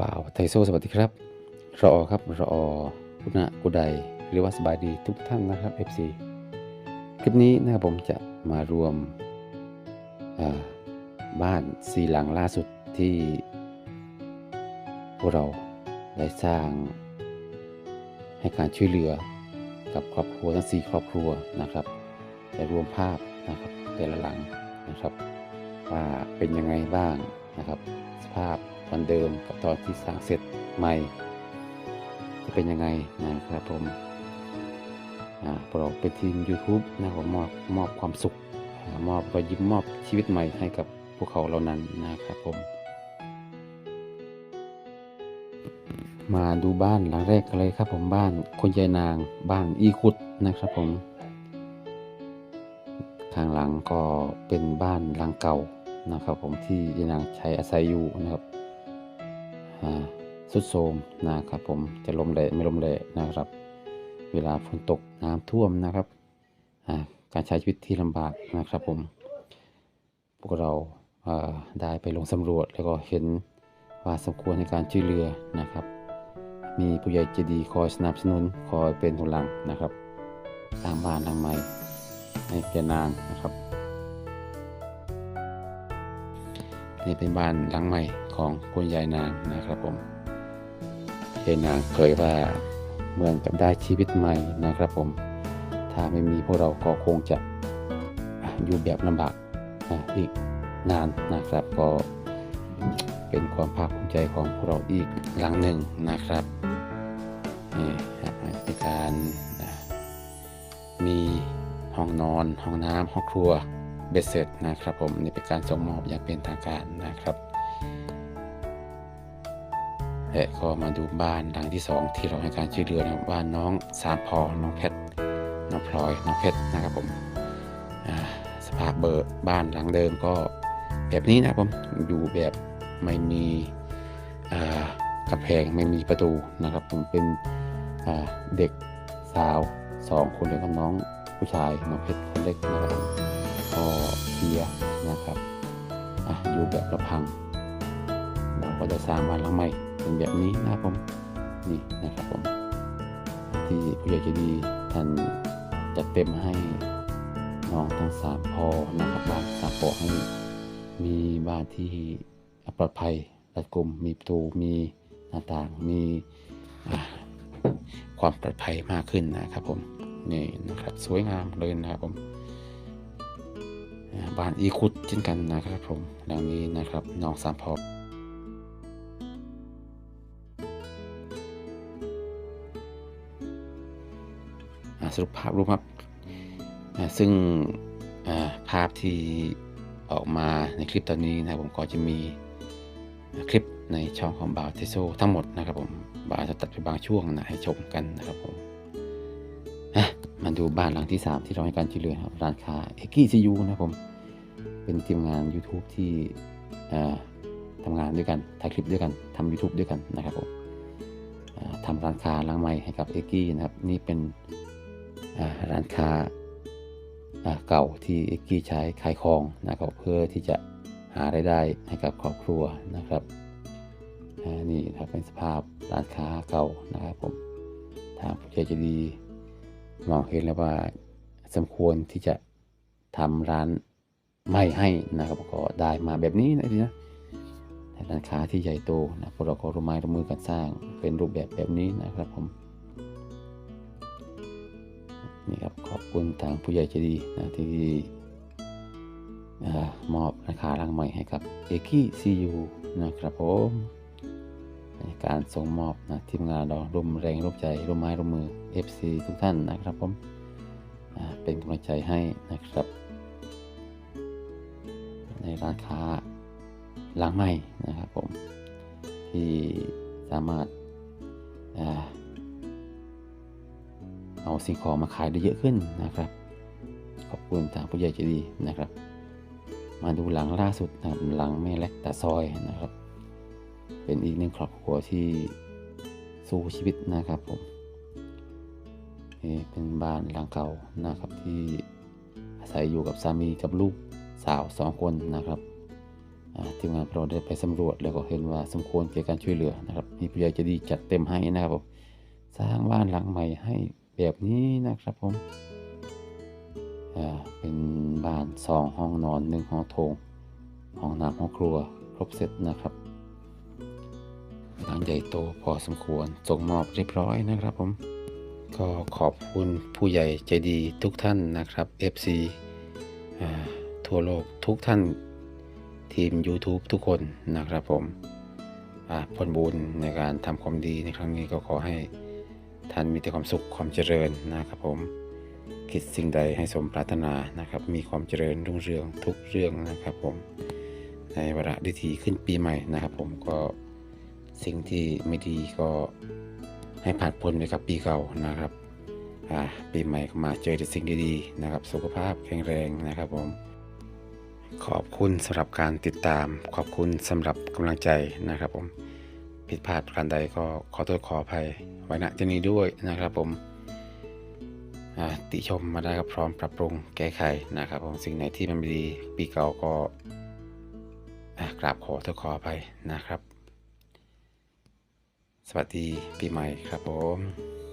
บ่าวไทโซสวัสดีครับรอครับรอกุณะกุใดหรือว่าสบายดีทุกท่านนะครับ FC คลิปนี้นะครับผมจะมารวมบ้านสีหลังล่าสุดที่พวกเราได้สร้างให้การช่วยเหลือกับครอบครัวทั้งสี่ครอบครัวนะครับได้รวมภาพนะครับแต่ละหลังนะครับ ว่าเป็นยังไงบ้างนะครับ สภาพ ตอนเดิมกับตอนที่สร้างเสร็จใหม่ จะเป็นยังไงนะครับผมอ่าพวกเราเป็นทีม YouTube นะครับมอบมอบความสุข มอบรอยยิ้มมอบชีวิตใหม่ให้กับพวกเขาเหล่านั้นนะครับผม มาดูบ้านหลังแรกกันเลยครับผมบ้านคนยายนางบ้านอีคุดนะครับผมทางหลังก็เป็นบ้านหลังเก่านะครับผมที่ยายนางใช้อาศัยอยู่นะครับ สุดโทมนะครับผมจะลมแรงไม่ลมแรงนะครับ เวลาฝนตกน้ำท่วมนะครับการใช้ชีวิตที่ลำบากนะครับผมพวกเราได้ไปลงสำรวจแล้วก็เห็นว่าสมควรในการช่วยเหลือนะครับ มีผู้ใหญ่ใจดีคอยสนับสนุนคอยเป็นทุนหลังนะครับสร้างบ้านหลังใหม่ให้แกนางนะครับ นี่เป็นบ้านหลังใหม่ของคุณยายนางนะครับผมยายนางเคยว่าเมือนกับได้ชีวิตใหม่นะครับผม ถ้าไม่มีพวกเราก็คงจะอยู่แบบลำบากอีกนานนะครับก็เป็นความภาคภูมิใจของพวกเราอีกหลังหนึ่งนะครับนี่ครับในการมีห้องนอน ห้องน้ำห้องครัว เบ็ดเสร็จนะครับผมนี่เป็นการส่งมอบอย่างเป็นทางการนะครับและก็มาดูบ้านหลังที่สองที่เราให้การช่วยเหลือนะครับบ้านน้องสามพอน้องเพชรน้องพลอยน้องเพชรนะครับผมสภาพเบอร์บ้านหลังเดิมก็แบบนี้นะครับผมอยู่แบบไม่มีอ่ากำแพงไม่มีประตูนะครับ ผมเป็นเด็กสาวสองคนแล้วก็น้องผู้ชายน้องเพชรคนเล็กนะครับ ก็เพียนะครับอะอยู่แบบระพัง เราก็จะสร้างบ้านหลังใหม่เป็นแบบนี้นะครับผมนี่นะครับผมที่ผู้ใหญ่ใจดีท่านจัดเต็มให้น้องทั้งสามพอนะครับบ้านสามพอให้มีบ้านที่ปลอดภัยรัดกุมมีประตูมีหน้าต่างมีความปลอดภัยมากขึ้นนะครับผมนี่นะครับสวยงามเลยนะครับผม บ้านอีคุดเช่นกันนะครับผมดังนี้นะครับน้องสามพอสรุปภาพรูปครับซึ่งภาพที่ออกมาในคลิปตอนนี้นะครับผมก็จะมีคลิปในช่องของบาวเทโซทั้งหมดนะครับผมบาวจะตัดไปบางช่วงนะให้ชมกันนะครับผม มาดูบ้านหลังที่ 3 ที่เราให้การช่วยเหลือครับร้านค้าเอ็กกี้ซียูนะครับผม เป็นทีมงาน YouTube ที่ทำงานด้วยกันถ่ายคลิปด้วยกันทำ YouTube ด้วยกันนะครับผมทำร้านค้าหลังใหม่ให้กับเอ็กกี้นะครับ นี่เป็นร้านค้าเก่าที่เอ็กกี้ใช้ขายของนะครับเพื่อที่จะหารายได้ให้กับครอบครัวนะครับนี่ครับเป็นสภาพร้านค้าเก่านะครับผมทางผู้ใหญ่จะดี มองเห็นแล้วว่าสมควรที่จะทำร้านใหม่ให้นะครับก็ได้มาแบบนี้นะทีนะร้านค้าที่ใหญ่โตนะพวกเราก็ร่วมไม้ร่วมมือกันสร้างเป็นรูปแบบแบบนี้นะครับผมนี่ครับขอบคุณทางผู้ใหญ่ใจดีนะที่อมอบราคารังใหม่ให้กับเอคิซียูนะครับผม ในการส่งมอบนะทีมงานเราร่วมแรงร่วมใจร่วมไม้ร่วมมือ FC ทุกท่านนะครับผมเป็นกำลังใจให้นะครับ ในร้านค้าหลังใหม่นะครับผมที่สามารถเอาสิ่งของมาขายได้เยอะขึ้นนะครับ ขอบคุณทางผู้ใหญ่ใจดีนะครับ มาดูหลังล่าสุดนะครับหลังแม่เล็กตาซอยนะครับ เป็นอีกหนึ่งครอบครัวที่สู้ชีวิตนะครับผมเป็นบ้านหลังเก่านะครับที่อาศัยอยู่กับสามีกับลูกสาวสองคนนะครับทีมงานเราได้ไปสำรวจแล้วก็เห็นว่าสมควรแก่การช่วยเหลือนะครับมีผู้ใหญ่จะดีจัดเต็มให้นะครับผมสร้างบ้านหลังใหม่ให้แบบนี้นะครับผมเป็นบ้านสองห้องนอนหนึ่งห้องโถงห้องน้ำห้องครัวครบเสร็จนะครับ หลังใหญ่โตพอสมควรส่งมอบเรียบร้อยนะครับผม ก็ขอบคุณผู้ใหญ่ใจดีทุกท่านนะครับ FC ทั่วโลกทุกท่านทีม YouTube ทุกคนนะครับผมอ่าผลบุญในการทำความดีในครั้งนี้ก็ขอให้ท่านมีแต่ความสุขความเจริญนะครับผม คิดสิ่งใดให้สมปรารถนานะครับ มีความเจริญรุ่งเรืองทุกเรื่องนะครับผม ในวาระดิถีขึ้นปีใหม่นะครับผมก็ สิ่งที่ไม่ดีก็ให้ผ่านพ้นไปกับปีเก่านะครับอ่าปีใหม่ก็มาเจอแต่สิ่งดีๆนะครับ สุขภาพแข็งแรงนะครับผม ขอบคุณสำหรับการติดตาม ขอบคุณสำหรับกำลังใจนะครับผม ผิดพลาดประการใดก็ขอโทษขออภัยไว้ณที่นี้ด้วยนะครับผมอ่าติชมมาได้ก็พร้อมปรับปรุงแก้ไขนะครับผมสิ่งไหนที่มันไม่ดีปีเก่าก็อ่ากราบขอโทษขออภัยนะครับ สวัสดีปีใหม่ครับผม